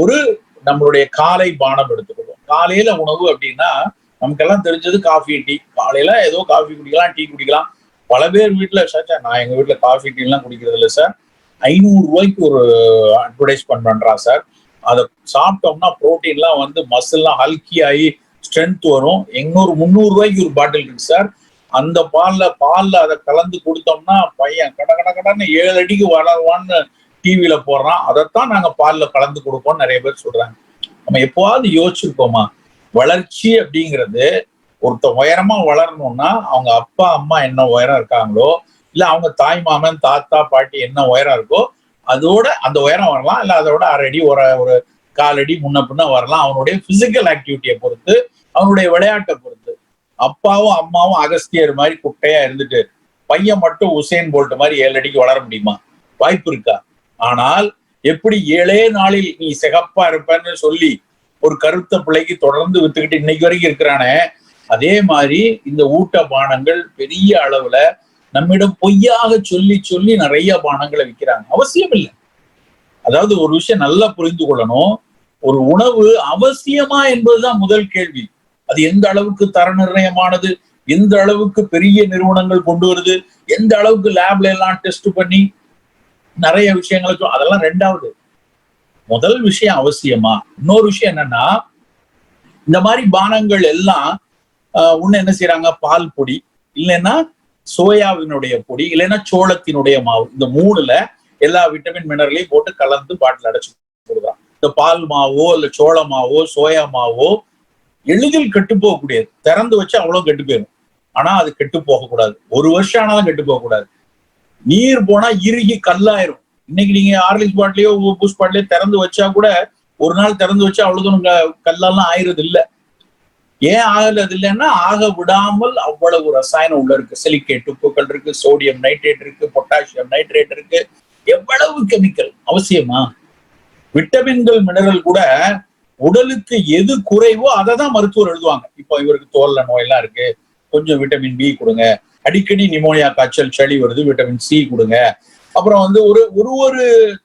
ஒரு நம்மளுடைய காலை பானம் எடுத்துக்கணும் காலையில உணவு அப்படின்னா நமக்கெல்லாம் தெரிஞ்சது காஃபி டீ காலையில ஏதோ காஃபி குடிக்கலாம் டீ குடிக்கலாம். பல பேர் வீட்டுல சாச்சா நான் எங்க வீட்டுல காஃபி டீ எல்லாம் குடிக்கிறது இல்லை சார். ஐநூறு ரூபாய்க்கு ஒரு அட்வர்டைஸ்மெண்ட் பண்றான் சார். அதை சாப்பிட்டோம்னா ப்ரோட்டீன்லாம் வந்து மசில்லாம் ஹல்கி ஆகி ஸ்ட்ரென்த் வரும். எண்ணூறு முந்நூறு ரூபாய்க்கு ஒரு பாட்டில் இருக்கு சார். அந்த பால்ல பால்ல அதை கலந்து கொடுத்தோம்னா பையன் கட கட கடன்னு ஏழு அடிக்கு வளருவான்னு டிவியில போடுறான். அதைத்தான் நாங்க பாலில் கலந்து கொடுப்போம் நிறைய பேர் சொல்றாங்க. நம்ம எப்போவாவது யோசிச்சிருக்கோமா? வளர்ச்சி அப்படிங்கிறது ஒருத்த உயரமா வளரணும்னா அவங்க அப்பா அம்மா என்ன உயரம் இருக்காங்களோ இல்ல அவங்க தாய் மாமன் தாத்தா பாட்டி என்ன உயரம் இருக்கோ அதோட அந்த உயரம் வரலாம். இல்ல அதோட அரை அடி ஒரு ஒரு காலடி முன்ன பின்ன வரலாம். அவனுடைய பிசிக்கல் ஆக்டிவிட்டியை பொறுத்து அவனுடைய விளையாட்டை பொறுத்து. அப்பாவும் அம்மாவும் அகஸ்தியர் மாதிரி குட்டையா இருந்துட்டு பையன் மட்டும் உசேன் போல்ட் மாதிரி ஏழு அடிக்கு வளர முடியுமா? வாய்ப்பு இருக்கா? ஆனால் எப்படி ஏழே நாளில் நீ சிகப்பா இருப்பன்னு சொல்லி ஒரு கருத்த பிள்ளைக்கு தொடர்ந்து வித்துக்கிட்டு இன்னைக்கு வரைக்கும் இருக்கிறானே அதே மாதிரி இந்த ஊட்ட பானங்கள் பெரிய அளவுல நம்மிடம் பொய்யாக சொல்லி சொல்லி நிறைய பானங்களை விற்கிறாங்க அவசியம் இல்லை. அதாவது ஒரு விஷயம் நல்லா புரிந்து கொள்ளணும். ஒரு உணவு அவசியமா என்பதுதான் முதல் கேள்வி. அது எந்த அளவுக்கு தர நிர்ணயமானது? எந்த அளவுக்கு பெரிய நிறுவனங்கள் கொண்டு வருது? எந்த அளவுக்கு லேப்ல எல்லாம் டெஸ்ட் பண்ணி நிறைய விஷயங்களுக்கும் அதெல்லாம் ரெண்டாவது. முதல் விஷயம் அவசியமா? இன்னொரு விஷயம் என்னன்னா இந்த மாதிரி பானங்கள் எல்லாம் ஆஹ், ஒண்ணு என்ன செய்யறாங்க பால் பொடி இல்லைன்னா சோயாவினுடைய பொடி இல்லைன்னா சோளத்தினுடைய மாவு. இந்த மூணுல எல்லா விட்டமின் மினரலையும் போட்டு கலந்து பாட்டில் அடைச்சு கொடுக்குறான் இந்த பால் மாவோ இல்ல சோள மாவோ சோயா மாவோ எளிதில் கெட்டு போகக்கூடியது. திறந்து வச்சு அவ்வளவு கெட்டு போயிடும் ஆனா அது கெட்டு போகக்கூடாது. ஒரு வருஷம் ஆனாலும் கெட்டு போகக்கூடாது. நீர் போனா இறுகி கல்லாயிரும். இன்னைக்கு நீங்க ஆர்லிஸ் பாட்டிலையோ பூஸ் பாட்டிலையோ திறந்து வச்சா கூட ஒரு நாள் திறந்து வச்சா அவ்வளவு க- கல்லெல்லாம் ஆயிரது இல்ல ஏன் ஆகலது இல்லைன்னா ஆக விடாமல் அவ்வளவு ரசாயனம் உள்ள இருக்கு. சிலிக்கேட் உப்புக்கள் இருக்கு சோடியம் நைட்ரேட் இருக்கு பொட்டாசியம் நைட்ரேட் இருக்கு. எவ்வளவு கெமிக்கல் அவசியமா? விட்டமின்கள் மினரல் கூட உடலுக்கு எது குறைவோ அதை தான் மருத்துவர் எழுதுவாங்க. இப்போ இவருக்கு தோல்ல நோயெல்லாம் இருக்கு. கொஞ்சம் விட்டமின் பி கொடுங்க. அடிக்கடி நிமோனியா காய்ச்சல் சளி வருது விட்டமின் சி கொடுங்க. அப்புறம் வந்து ஒரு ஒரு ஒரு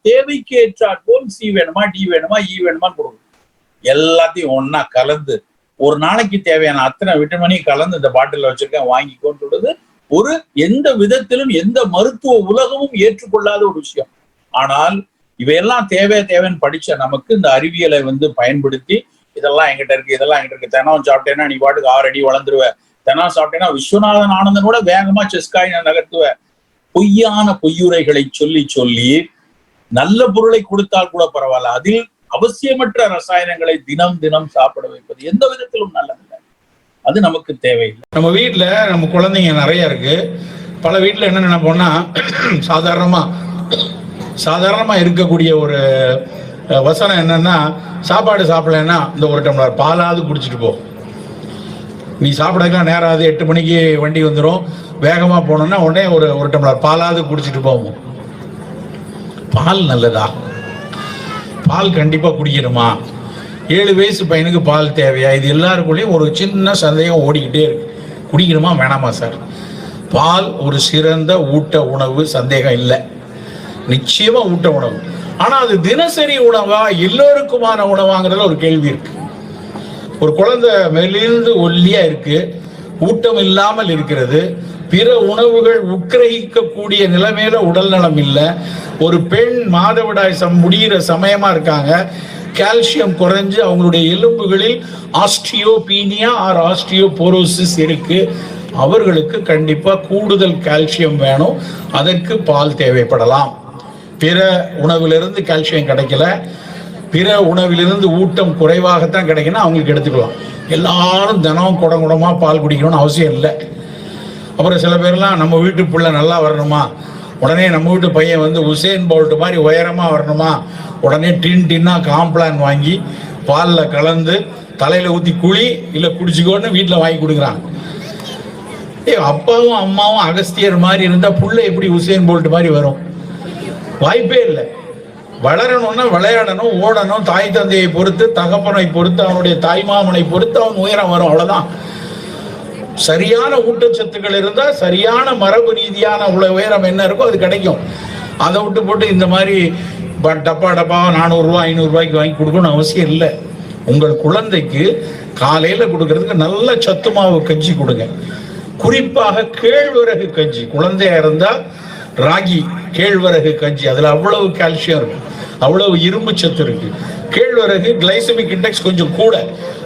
தேவைக்கு ஏற்றாற்போல் சி வேணுமா டி வேணுமா e இ வேணுமான்னு கொடுக்கும் எல்லாத்தையும் ஒன்னா கலந்து ஒரு நாளைக்கு தேவையான அத்தனை விட்டமினையும் கலந்து இந்த பாட்டில் வச்சிருக்கேன் வாங்கிக்கோன்னு சொல்றது ஒரு எந்த விதத்திலும் எந்த மருத்துவ உலகமும் ஏற்றுக்கொள்ளாத ஒரு விஷயம். ஆனால் இவையெல்லாம் தேவை தேவைன்னு படிச்ச நமக்கு இந்த அறிவியலை வந்து பயன்படுத்தி இதெல்லாம் எங்கிட்ட இருக்கு இதெல்லாம் எங்கிட்ட இருக்கு தினம் சாப்பிட்டேன்னா நீ பாட்டுக்கு ஆறு அடி வளர்ந்துருவ. தெனா சாப்பிட்டேன்னா விஸ்வநாதன் ஆனந்தனோட வேகமா செஸ்காய் நகர்த்துவ. பொய்யான பொய்யுரைகளை சொல்லி சொல்லி நல்ல பொருளை கொடுத்தால் கூட பரவாயில்ல. அதில் அவசியமற்ற ரசாயனங்களை தினம் தினம் சாப்பிட வைப்பது எந்த விதத்திலும் நல்லதில்லை. அது நமக்கு தேவையில்லை. நம்ம வீட்டுல நம்ம குழந்தைங்க நிறைய இருக்கு. பல வீட்டுல என்ன நினைப்போம்னா சாதாரணமா சாதாரணமா இருக்கக்கூடிய ஒரு வசனம் என்னன்னா சாப்பாடு சாப்பிடலைன்னா இந்த ஒரு டம்ளர் பாலாவது குடிச்சிட்டு போ. நீ சாப்பிடக்கெல்லாம் நேரம் ஆகுது எட்டு மணிக்கு வண்டி வந்துடும் வேகமாக போனோம்னா உடனே ஒரு ஒரு டம்ளர் பாலாவது குடிச்சிட்டு போவோம். பால் நல்லதா? பால் கண்டிப்பாக குடிக்கணுமா? ஏழு வயசு பையனுக்கு பால் தேவையா? இது எல்லாருக்குள்ளேயும் ஒரு சின்ன சந்தேகம் ஓடிக்கிட்டே இருக்கு. குடிக்கணுமா? வேணாமா சார் பால் ஒரு சிறந்த ஊட்ட உணவு சந்தேகம் இல்லை. நிச்சயமாக ஊட்ட உணவு. ஆனால் அது தினசரி உணவா? எல்லோருக்குமான உணவாங்கிறதுல ஒரு கேள்வி இருக்குது ஒரு குழந்தை மெலிந்து ஒல்லியா இருக்கு ஊட்டம் இல்லாமல் இருக்கிறது பிற உணவுகள் உக்கிரகிக்கக்கூடிய நிலைமையில உடல் நலம் இல்லை ஒரு பெண் மாதவிடாய் சம் முடிகிற சமயமா இருக்காங்க கால்சியம் குறைஞ்சு அவங்களுடைய எலும்புகளில் ஆஸ்டியோபீனியா ஆர் ஆஸ்டியோபோரோசிஸ் இருக்கு. அவர்களுக்கு கண்டிப்பாக கூடுதல் கால்சியம் வேணும் அதற்கு பால் தேவைப்படலாம். பிற உணவிலிருந்து கால்சியம் கிடைக்கல பிற உணவிலிருந்து ஊட்டம் குறைவாகத்தான் கிடைக்குன்னா அவங்களுக்கு எடுத்துக்கலாம். எல்லாரும் தினம் குடம் குடமா பால் குடிக்கணும்னு அவசியம் இல்லை. அப்புறம் சில பேர்லாம் நம்ம வீட்டு பிள்ளை நல்லா வரணுமா? உடனே நம்ம வீட்டு பையன் வந்து உசேன் போல்ட் மாதிரி உயரமா வரணுமா? உடனே டின் டின்னா காம்ப்ளான் வாங்கி பாலில் கலந்து தலையில ஊத்தி குழி இல்லை குடிச்சுக்கோன்னு வீட்டில் வாங்கி கொடுக்குறாங்க. ஏ அப்பாவும் அம்மாவும் அகஸ்தியர் மாதிரி இருந்தா புள்ள எப்படி உசேன் போல்ட் மாதிரி வரும்? வாய்ப்பே இல்லை. வளரணும்னா விளையாடணும் ஓடணும். தாய் தந்தையை பொறுத்து தகப்பனை பொறுத்து அவனுடைய தாய்மாமனை பொறுத்து அவன் உயரம் வரும். அவ்வளவுதான். சரியான ஊட்டச்சத்துக்கள் இருந்தா சரியான மரபு ரீதியான உள்ள உயரம் என்ன இருக்கோ அது கிடைக்கும். அதை விட்டு போட்டு இந்த மாதிரி ப- டப்பா டப்பா நானூறுரூவா ஐநூறுரூவாய்க்கு வாங்கி கொடுக்கணும்னு அவசியம் இல்லை. உங்கள் குழந்தைக்கு காலையில் கொடுக்கறதுக்கு நல்ல சத்து மாவு கஞ்சி கொடுங்க. குறிப்பாக கேழ்வரகு கஞ்சி. குழந்தையா இருந்தா ராகி. கேழ்வரகு கஞ்சி அதுல அவ்வளவு கால்சியம் இருக்கு அவ்வளவு இரும்பு சத்து இருக்கு. கேழ்வரகு கிளைசமிக் இண்டெக்ஸ் கொஞ்சம் கூட.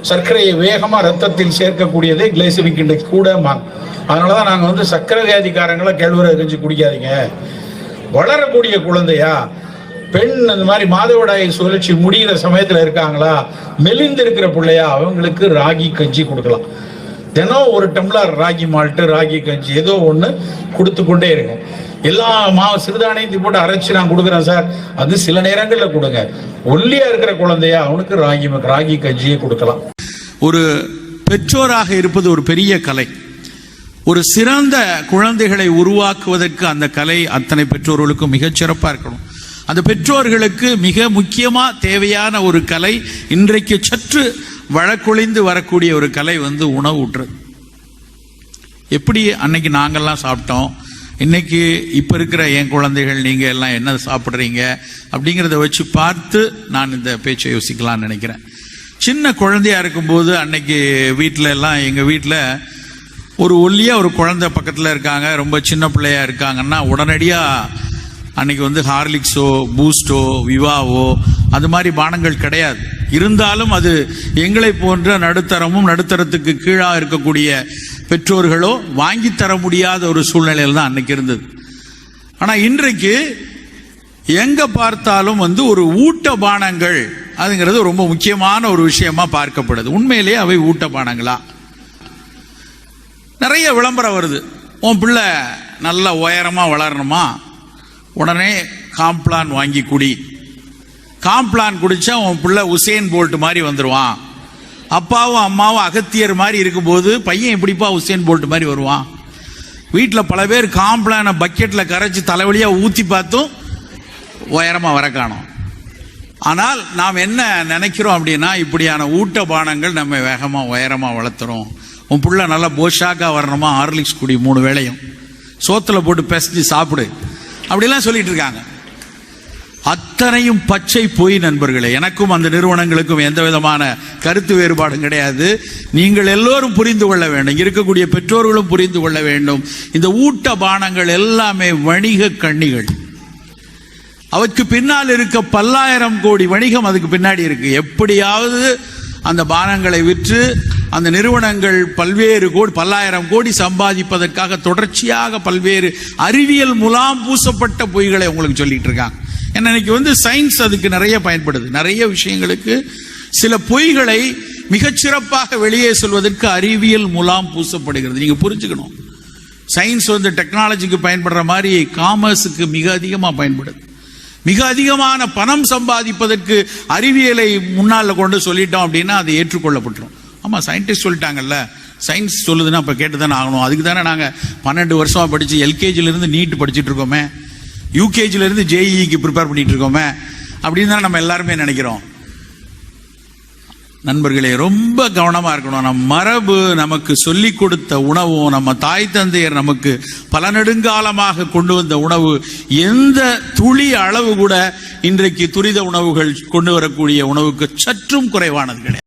சர்க்கரையை வேகமா ரத்தத்தில் சேர்க்கக்கூடியதே கிளைசமிக் இண்டெக்ஸ் கூட மாங்க அதனாலதான் நாங்க வந்து சர்க்கரை வியாதிக்காரங்களை கேழ்வரகு கஞ்சி குடிக்காதீங்க. வளரக்கூடிய குழந்தையா பெண் அந்த மாதிரி மாதவிடாய் சுழற்சி முடிகிற சமயத்துல இருக்காங்களா மெலிந்து இருக்கிற பிள்ளையா அவங்களுக்கு ராகி கஞ்சி கொடுக்கலாம். தினம் ஒரு டம்ளர் ராகி மால்ட்டு ராகி கஞ்சி ஏதோ ஒன்று கொடுத்து கொண்டே இருங்க. எல்லா மாவு சிறுதானியத்தையும் போட்டு அரைச்சு நான் கொடுக்குறேன் சார். அது சில நேரங்களில் கொடுங்க. ஒல்லியா இருக்கிற குழந்தையா அவனுக்கு ராகி ராகி கஞ்சியை கொடுக்கலாம். ஒரு பெற்றோராக இருப்பது ஒரு பெரிய கலை. ஒரு சிறந்த குழந்தைகளை உருவாக்குவதற்கு அந்த கலை அத்தனை பெற்றோர்களுக்கும் மிகச் சிறப்பாக இருக்கணும். அந்த பெற்றோர்களுக்கு மிக முக்கியமாக தேவையான ஒரு கலை இன்றைக்கு சற்று வழக்கொழிந்து வரக்கூடிய ஒரு கலை வந்து உணவு ஊட்டுறது. எப்படி அன்னைக்கு நாங்கள்லாம் சாப்பிட்டோம் இன்னைக்கு இப்போ இருக்கிற என் குழந்தைகள் நீங்கள் எல்லாம் என்ன சாப்பிட்றீங்க அப்படிங்கிறத வச்சு பார்த்து நான் இந்த பேச்சை யோசிக்கலாம்னு நினைக்கிறேன். சின்ன குழந்தையா இருக்கும்போது அன்னைக்கு வீட்டில் எல்லாம் எங்கள் வீட்டில் ஒரு ஒல்லியாக ஒரு குழந்தை பக்கத்தில் இருக்காங்க ரொம்ப சின்ன பிள்ளையாக இருக்காங்கன்னா உடனடியாக அன்னைக்கு வந்து ஹார்லிக்ஸோ பூஸ்டோ விவாவோ அது மாதிரி பானங்கள் கிடையாது. இருந்தாலும் அது எங்களை போன்ற நடுத்தரமும் நடுத்தரத்துக்கு கீழாக இருக்கக்கூடிய பெற்றோர்களோ வாங்கி தர முடியாத ஒரு சூழ்நிலையில் தான் அன்னைக்கு இருந்தது. ஆனால் இன்றைக்கு எங்கே பார்த்தாலும் வந்து ஒரு ஊட்ட பானங்கள் அதுங்கிறது ரொம்ப முக்கியமான ஒரு விஷயமா பார்க்கப்படுது. உண்மையிலேயே அவை ஊட்ட பானங்களா? நிறைய விளம்பரம் வருது. உன் பிள்ளை நல்ல உயரமாக வளரணுமா? உடனே காம்ப்ளான் வாங்கி குடி. காம்ப்ளான் குடிச்சா உன் பிள்ளை உசேன் போல்ட் மாதிரி வந்துடுவான் அப்பாவும் அம்மாவும் அகத்தியர் மாதிரி இருக்கும்போது பையன் எப்படிப்பா உசேன் போல்ட் மாதிரி வருவான்? வீட்டில் பல பேர் காம்ப்ளானை பக்கெட்டில் கரைச்சி தலைவலியாக ஊற்றி பார்த்தும் உயரமாக வர காணும். ஆனால் நாம் என்ன நினைக்கிறோம் அப்படின்னா இப்படியான ஊட்ட பானங்கள் நம்ம வேகமாக உயரமாக வளர்த்துறோம் உன் பிள்ளை நல்லா போஷாக்காக வரணுமா? ஹார்லிக்ஸ் குடி மூணு வேளையும். சோத்தில் போட்டு பெசஞ்சு சாப்பிடு. அப்படிலாம் சொல்லிட்டு இருக்காங்க. அத்தனையும் பச்சை பொய் நண்பர்களே. எனக்கும் அந்த நிறுவனங்களுக்கும் எந்த விதமான கருத்து வேறுபாடும் கிடையாது. நீங்கள் எல்லோரும் புரிந்து கொள்ள வேண்டும். இருக்கக்கூடிய பெற்றோர்களும் புரிந்து கொள்ள வேண்டும். இந்த ஊட்ட பானங்கள் எல்லாமே வணிக கண்ணிகள். அவருக்கு பின்னால் இருக்க பல்லாயிரம் கோடி வணிகம் அதுக்கு பின்னாடி இருக்கு. எப்படியாவது அந்த பானங்களை விற்று அந்த நிறுவனங்கள் பல்வேறு கோடி பல்லாயிரம் கோடி சம்பாதிப்பதற்காக தொடர்ச்சியாக பல்வேறு அறிவியல் முலாம் பூசப்பட்ட பொய்களை உங்களுக்கு சொல்லிட்டு இருக்காங்க. ஏன்னா இன்னைக்கு வந்து சயின்ஸ் அதுக்கு நிறைய பயன்படுது. நிறைய விஷயங்களுக்கு சில பொய்களை மிகச்சிறப்பாக வெளியே சொல்வதற்கு அறிவியல் முலாம் பூசப்படுகிறது. நீங்க புரிஞ்சுக்கணும். சயின்ஸ் வந்து டெக்னாலஜிக்கு பயன்படுற மாதிரி காமர்ஸுக்கு மிக அதிகமாக பயன்படுது. மிக அதிகமான பணம் சம்பாதிப்பதற்கு அறிவியலை முன்னால் கொண்டு சொல்லிட்டோம் அப்படின்னா அது ஏற்றுக்கொள்ளப்பட்டுரும். ஆமாம் சயின்டிஸ்ட் சொல்லிட்டாங்கல்ல. சயின்ஸ் சொல்லுதுன்னா அப்போ கேட்டு தானே ஆகணும் அதுக்கு தானே நாங்கள் பன்னெண்டு வருஷமாக படித்து எல்கேஜிலேருந்து நீட் படிச்சுட்டு இருக்கோமே. யூகேஜிலேருந்து ஜேஇக்கு ப்ரிப்பேர் பண்ணிட்டு இருக்கோமே. அப்படின்னு தான் நம்ம எல்லாருமே நினைக்கிறோம். நண்பர்களே ரொம்ப கவனமாக இருக்கணும். நம் மரபு நமக்கு சொல்லிக் கொடுத்த உணவும் நம்ம தாய் தந்தையர் நமக்கு பல நெடுங்காலமாக கொண்டு வந்த உணவு எந்த துளி அளவு கூட இன்றைக்கு துரித உணவுகள் கொண்டு வரக்கூடிய உணவுக்கு சற்றும் குறைவானது கிடையாது.